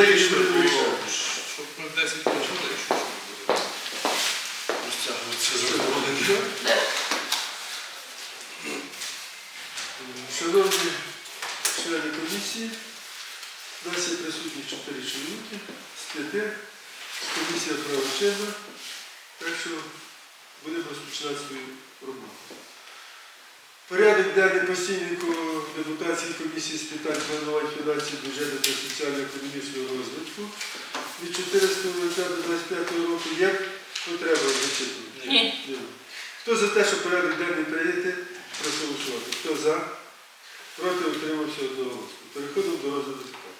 не. Щоб ми 10 почали, якщо розтягуватися з роботи. Шановні члени комісії, нас є присутні 4 чоловіки з 5, Комісія правочинна, так що будемо розпочинати свою роботу. Порядок денний постійної депутатської комісії з питань планування фінансів, бюджету та соціально-економічного розвитку від 14.05.25 року є потреба зачитувати? Ні. Ні. Хто за те, що порядок денний прийняти, прошу голосувати. Хто за? Проти утримався одноголосно. Переходимо до розгляду питань.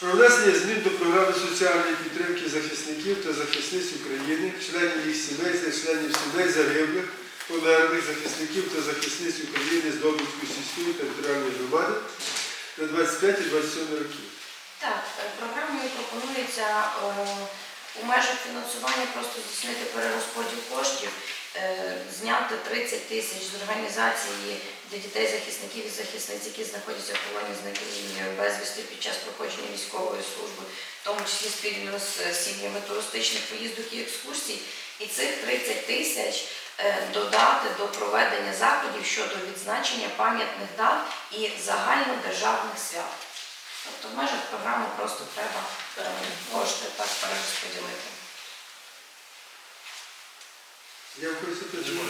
Про внесення змін до програми соціальної підтримки захисників та захисниць України, членів їх сімей та членів сімей загиблих, померлих захисників та захисниць України з Добрівської сільської територіальної громади на 25-27 років. Так, е, програмою пропонується е, у межах фінансування просто здійснити перерозподіл коштів, е, зняти 30 тисяч з організації для дітей захисників і захисниць, які знаходяться в полоні зникнення безвісти під час проходження військової служби, в тому числі спільно з сім'ями туристичних поїздок і екскурсій. І цих 30 тисяч додати до проведення заходів щодо відзначення пам'ятних дат і загальнодержавних свят. Тобто в межах програми просто треба е, кошти так перерозподілити. Я в когось запитую.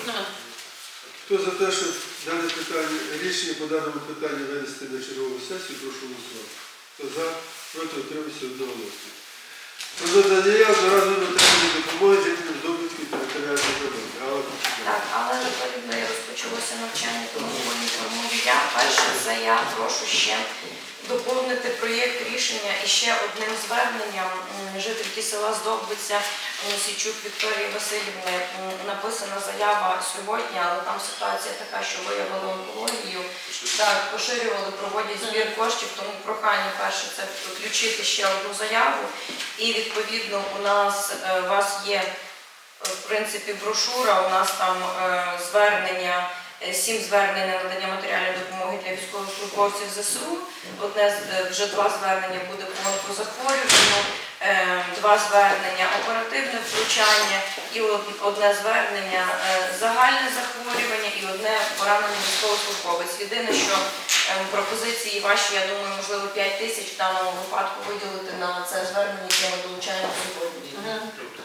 Хто за те, щоб дане питання, рішення по даному питанню винести на чергову сесію, прошу голосувати. Хто за, проти утримався одноголосно. Так, але розпочалося навчання, тому я. Перше заяв прошу ще доповнити проєкт рішення і ще одним зверненням жительки села Здобиця Мосійчук Вікторії Васильівни написана заява сьогодні, але там ситуація така, що виявили онкологію. Так, поширювали, проводять збір коштів, тому прохання перше це включити ще одну заяву. І відповідно у нас е, у вас є е, в принципі брошура. У нас там е, звернення, сім звернень на надання матеріальної допомоги для військовослужбовців ЗСУ. Одне е, вже два звернення буде по онкозахворюванню, е, два звернення оперативне втручання і одне звернення е, загальне захворювання і одне поранений військовослужбовець. Єдине, що пропозиції ваші, я думаю, можливо, 5 тисяч в даному випадку виділити на це звернення, яке ми долучаємо сьогодні. Тобто.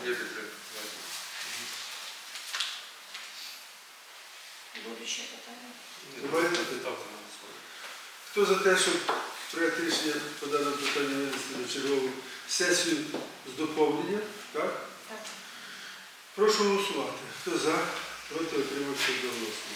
Будуть ще питання? Хто за те, щоб проєкт рішення по даному питанню винести на чергову сесію з доповненням? Так? Так. Прошу голосувати. Хто за, проти отримався одноголосно.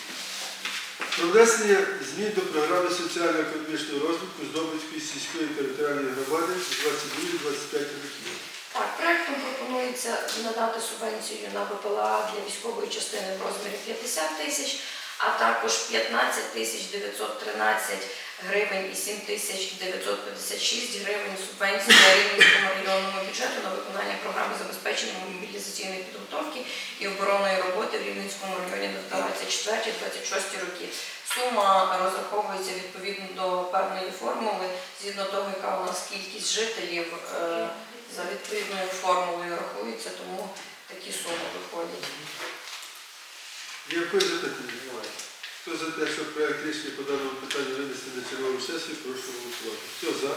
Про внесення змін до програми соціально-економічного розвитку Здобицької сільської територіальної громади з 22-25 років. Так, проектом пропонується надати субвенцію на БПЛА для військової частини в розмірі 50 тисяч, а також 15 тисяч 913 гривень і 7 тисяч 956 гривень субвенції для Рівненському районному бюджету на виконання програми забезпечення мобілізаційної підготовки і оборонної роботи в Рівненському районі на 24-26 роки. Сума розраховується відповідно до певної формули, згідно того, яка у нас кількість жителів. е, за відповідною формулою рахується, тому такі суми виходять. Є запитання? Хто за те, щоб проєкт рішення по даному питанню винести на чергову сесію, прошу голосувати. Хто за?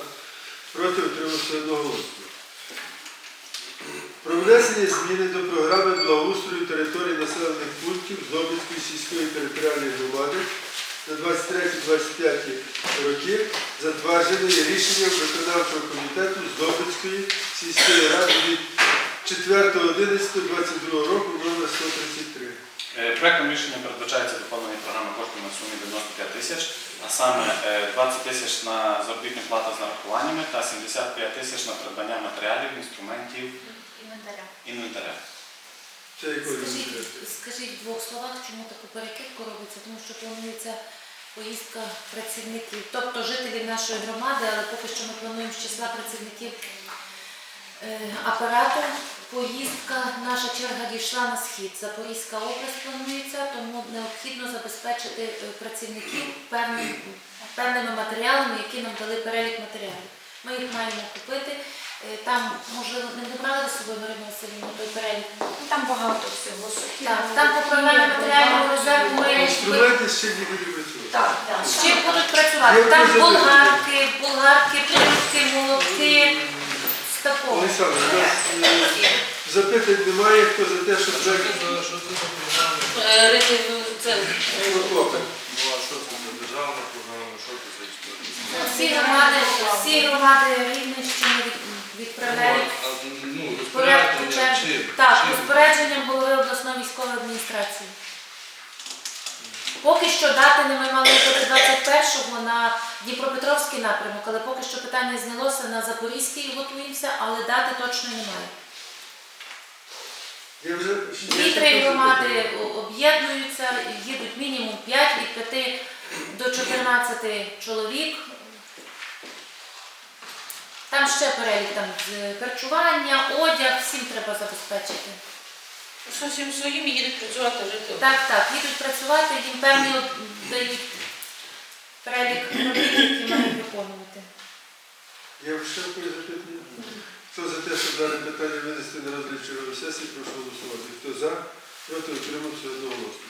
Проти отримався одноголосно. Про внесення зміни до програми благоустрою території населених пунктів Здобицької сільської територіальної громади на 23-25 роки, затвердженої рішенням виконавчого комітету Здобицької сільської ради від 4.11.22 року номер 133. Е, Проектом рішення передбачається доповнення програми коштів на сумі 95 тисяч, а саме е, 20 тисяч на заробітну плату з нарахуваннями та 75 тисяч на придбання матеріалів, інструментів, Інвентаря. інвентаря. Скажіть, скажіть в двох словах, чому таку перекидку робиться, тому що планується поїздка працівників, тобто жителів нашої громади, але поки що ми плануємо з числа працівників е, апарату. Поїздка, наша черга дійшла на схід. Запорізька область планується, тому необхідно забезпечити е, працівників певним, певними матеріалами, які нам дали перелік матеріалів. Ми їх маємо купити. Е, Там, можливо, не добрали з собою Марина Васильівна той перелік. Ну, Там багато всього. Так, там по програмі матеріального резерву ми ще не. Так, так. чим будуть працювати. Там болгарки, болгарки, плитки, молотки, такого. Олександр, у нас е, запитань немає, хто за те, що проект Що це за програма? Це Хлопець. Ну, а що це за державна програма? Що це за історія? Всі громади, всі громади Рівненщини від- відправляють А, Ну, в порядку розпорядження черги. чим? Так, Чим? розпорядженням голови обласної військової адміністрації. Поки що дати не ми мали бути 21-го на Дніпропетровський напрямок, але поки що питання знялося на Запорізький, готуємося, але дати точно немає. Дві-три громади об'єднуються, їдуть мінімум 5 від 5 до 14 чоловік. Там ще перелік там харчування, одяг, всім треба забезпечити. Зовсім своїм їдуть працювати жити. Так, так, їдуть працювати, їм певні от дають перелік робіт, які мають виконувати. Я вже запитання. Хто за те, щоб дане питання винести на розгляд чергової сесії, прошу голосувати. Хто за, проти утримався одноголосно.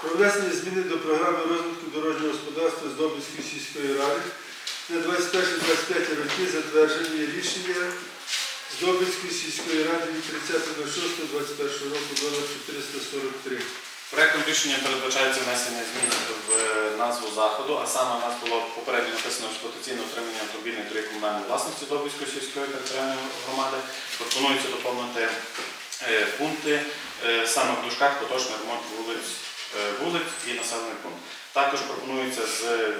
Про внесення зміни до програми розвитку дорожнього господарства Здобицької сільської ради на 21-25 роки затверджені рішення Здобицької сільської ради від 30.06.21 року номер 443. Проектом рішення передбачається внесення змін в е, назву заходу, а саме у нас було попередньо написано експлуатаційне утримання автомобільної дороги комунальної власності Добівської сільської територіальної громади. Пропонується доповнити е, пункти е, саме в дужках поточний ремонт вулиць, вулиць і населений пункт. Також пропонується з е,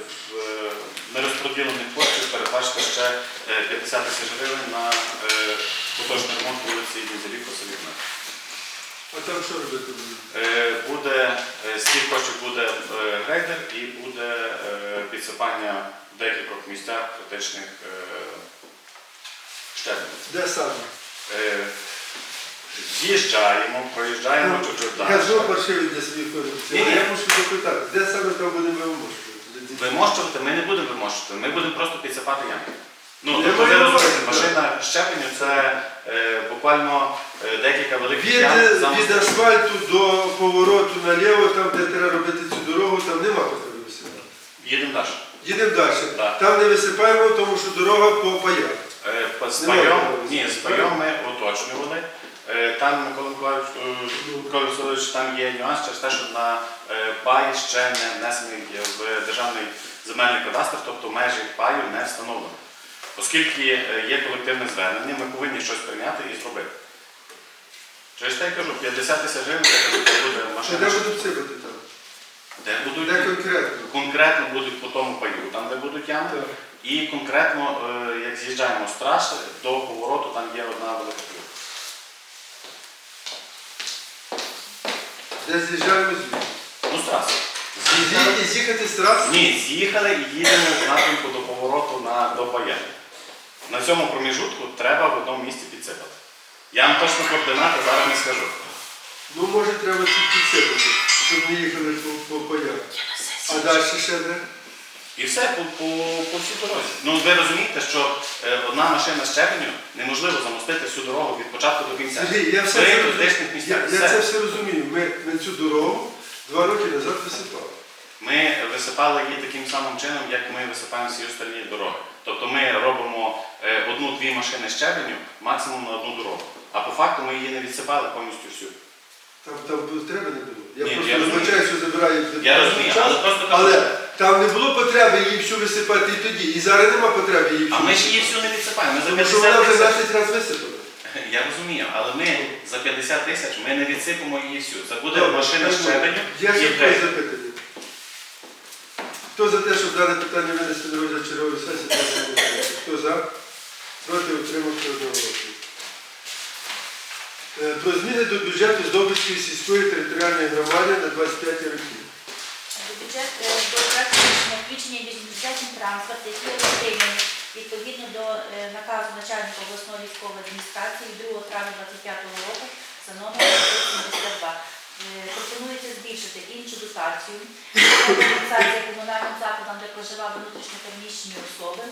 нерозподілених коштів передбачити ще е, 50 тисяч гривень на е, поточний ремонт вулиці Дізелів Василівна. А там що робити буде? Е, е, з цих коштів буде е, грейдер і буде е, підсипання в декількох місцях критичних е, щеплень. Де саме? Е, З'їжджаємо, проїжджаємо чуть-чуть Ну, Я знову далі. паршивий для своїх. Ні. Я мушу запитати, де саме там будемо вимушувати? Вимощувати ми не будемо вимощувати, ми будемо просто підсипати ямки. Ну, Я тобто ви маю на розумієте, увазі, машина щеплення це е, буквально е, декілька великих Від, ям. замість- від асфальту до повороту наліво, там де треба робити цю дорогу, там нема потреби висипати. Їдемо далі. Їдемо далі. Так. Там не висипаємо, тому що дорога по паях. Е, по- З Немає пайом, такого. ні, з пайом ми уточнювали. Е, Там, Микола Миколаївич, Микола Васильович, там є нюанс через те, що на е, паї ще не внесений в державний земельний кадастр, тобто межі паю не встановлено. Оскільки е, є колективне звернення, ми повинні щось прийняти і зробити. Через те я кажу, 50 тисяч гривень це буде машина. де будуть сипати там? Де будуть Де конкретно? конкретно будуть по тому паю, там де будуть ями. Так. І конкретно, як з'їжджаємо з траси, до повороту там є одна велика Де з'їжджаємо звідти? Ну, з траси. З'їхати, з'їхати з траси? Ні, з'їхали і їдемо в напрямку до повороту на до Паєни. На цьому проміжутку треба в одному місці підсипати. Я вам точно координати зараз не скажу. Ну, може, треба тут підсипати, щоб не їхали по, по паях. А далі ще де? І все по, по, по всій дорозі. Ну ви розумієте, що е, одна машина з щепенню неможливо замостити всю дорогу від початку до кінця. Сергій, я все Три це розумію. місцях. Я, я Все. це все розумію. Ми, ми цю дорогу два роки назад висипали. Ми висипали її таким самим чином, як ми висипаємо всі остальні дороги. Тобто ми робимо е, одну-дві машини щебеню максимум на одну дорогу. А по факту ми її не відсипали повністю всю. Там, там треба не було. Я Ні, просто розумію. вибачаю, що забираю Я розумію, час, але просто але кажу, там не було потреби її всю висипати і тоді. І зараз нема потреби її а ми ж її всю не відсипаємо. Ми за Тому що вона 50 вже тисяч. 20 разів висипала. Я розумію, але ми за 50 тисяч ми не відсипемо її всю. Це буде Добре, машина з щебеню Є ще і хтось грейдер. запитання? Хто за те, щоб дане питання винести на розгляд чергової сесії, прошу голосувати. Хто за? Проти утримався одноголосно. Е, Про зміни до бюджету Здобицької сільської територіальної громади на 25 років. Бюджет е, до рішення включення бюджетний транспорт, який отриманий відповідно до е, наказу начальника обласної військової адміністрації 2 травня 2025 року за номером 172. Е, Пропонується збільшити іншу дотацію компенсація комунальним закладам, де проживали внутрішньо переміщені особи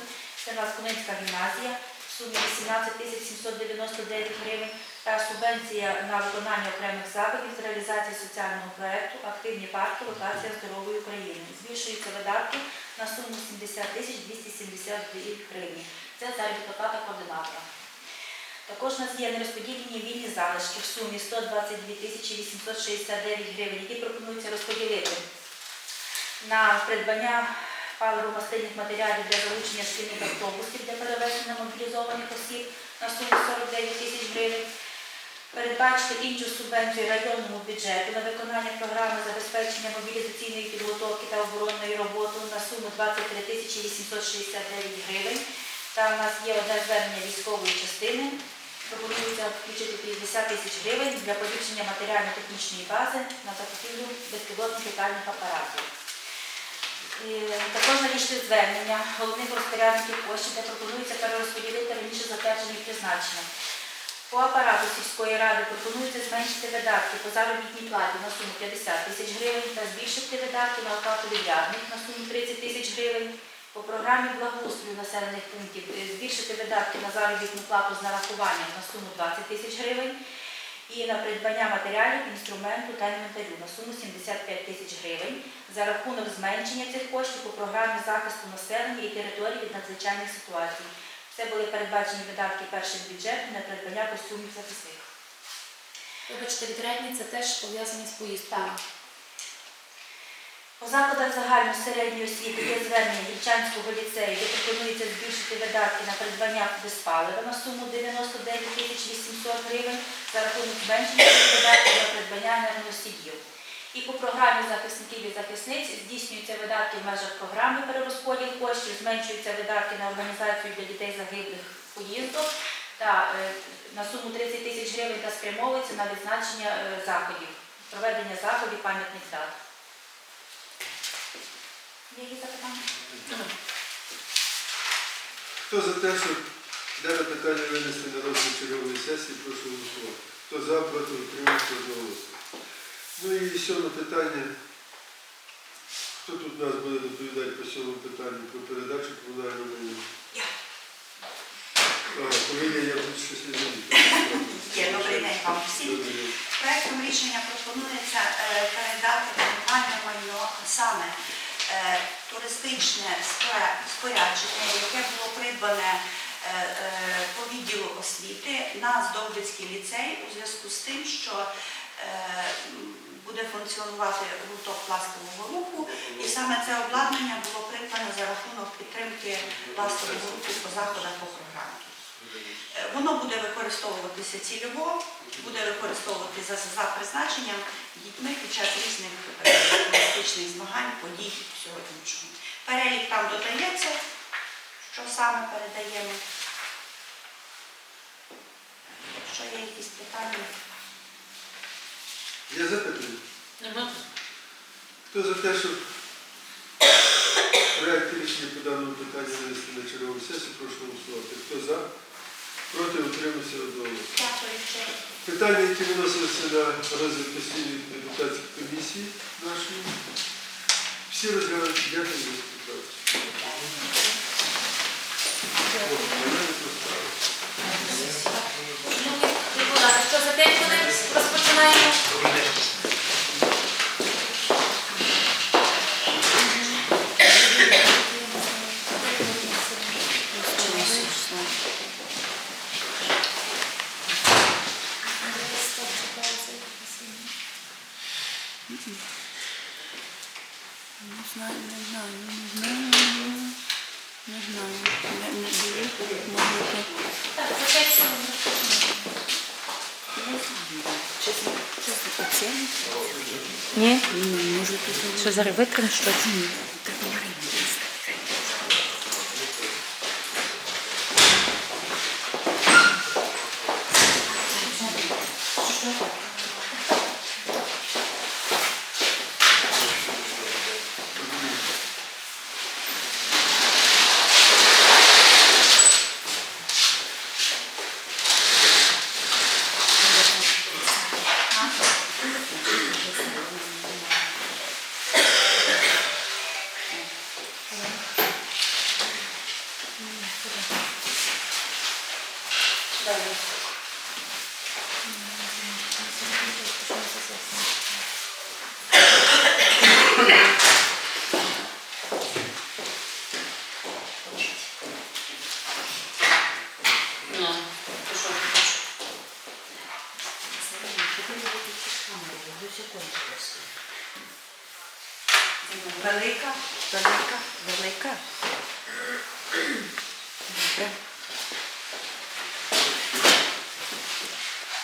Це у нас Конинська гімназія в сумі 18 тисяч 799 гривень та субвенція на виконання окремих заходів з реалізації соціального проекту Активні парки локація здорової України. Збільшуються видатки на суму 70 тисяч 272 гривні. Це заробітна плата координатора. Також у нас є нерозподілені вільні залишки в сумі 122 тисячі 869 гривень, які пропонуються розподілити на придбання паливо-мастильних матеріалів для залучення шкільних автобусів для перевезення мобілізованих осіб на суму 49 тисяч гривень. Передбачити іншу субвенцію районному бюджету на виконання програми забезпечення мобілізаційної підготовки та оборонної роботи на суму 23 тисячі 869 гривень. Та в нас є одне звернення військової частини. Пропонується включити 50 тисяч гривень для поліпшення матеріально-технічної бази на закупівлю безпілотних літальних апаратів. І Також надійшли звернення головних розпорядників коштів, де пропонується перерозподілити раніше затверджені призначення. По апарату сільської ради пропонується зменшити видатки по заробітній платі на суму 50 тисяч гривень та збільшити видатки на оплату відрядних на суму 30 тисяч гривень. По програмі благоустрою населених пунктів е, збільшити видатки на заробітну плату з нарахуванням на суму 20 тисяч гривень і на придбання матеріалів, інструменту та інвентарю на суму 75 тисяч гривень за рахунок зменшення цих коштів по програмі захисту населення і території від надзвичайних ситуацій. Це були передбачені видатки перших бюджету на придбання костюмів захисних. Вибачте, відрядні це теж пов'язані з поїздкою. Так. По закладах загальної середньої освіти є звернення Гільчанського ліцею, де пропонується збільшити видатки на придбання диспалива на суму 99 тисяч 800 гривень за рахунок зменшення видатків на придбання енергоносіїв. І по програмі захисників і захисниць здійснюються видатки в межах програми перерозподіл коштів, зменшуються видатки на організацію для дітей загиблих поїздок та е, на суму 30 тисяч гривень та спрямовується на відзначення е, заходів, проведення заходів пам'ятних дат. Є якісь запитання? Хто за те, щоб дане питання винести на розгляд чергової сесії, прошу голосувати. Хто за, проти, утримався, одноголосно. Ну і сьоме питання. Хто тут нас буде доповідати по сьомому питанню про передачу комунального майна? Я. Ага, повинні я тут щось. Є, добрий день вам всім. Проектом рішення пропонується е, передати комунальне майно, саме е, туристичне споря- спорядження, яке було придбане е, е, по відділу освіти на Здобицький ліцей у зв'язку з тим, що буде функціонувати гурток пластового руху, і саме це обладнання було придбане за рахунок підтримки пластового руху по заходах по програмі. Е, Воно буде використовуватися цільово, буде використовуватися за, за призначенням дітьми під час різних е, туристичних змагань, подій і всього іншого. Перелік там додається, що саме передаємо. Якщо є якісь питання. Є запитання? Нема. Хто за те, щоб проект рішення по даному питанню винести на чергову сесію, прошу голосувати. Хто за? Проти утримався. Дякую. Питання, які виносилися на розгляд постійної депутатської комісії нашої, всі розглянуті. Дякую за співпрацю. Що за 5 хвилин розпочинаємо? Не знаю, не знаю, не знаю. Не знаю. Не, не знаю, Може, то Так, за 5 хвилин розпочинаємо. Чесно, оце? Ні? Ні, може. Що зараз викрин щось? Ні,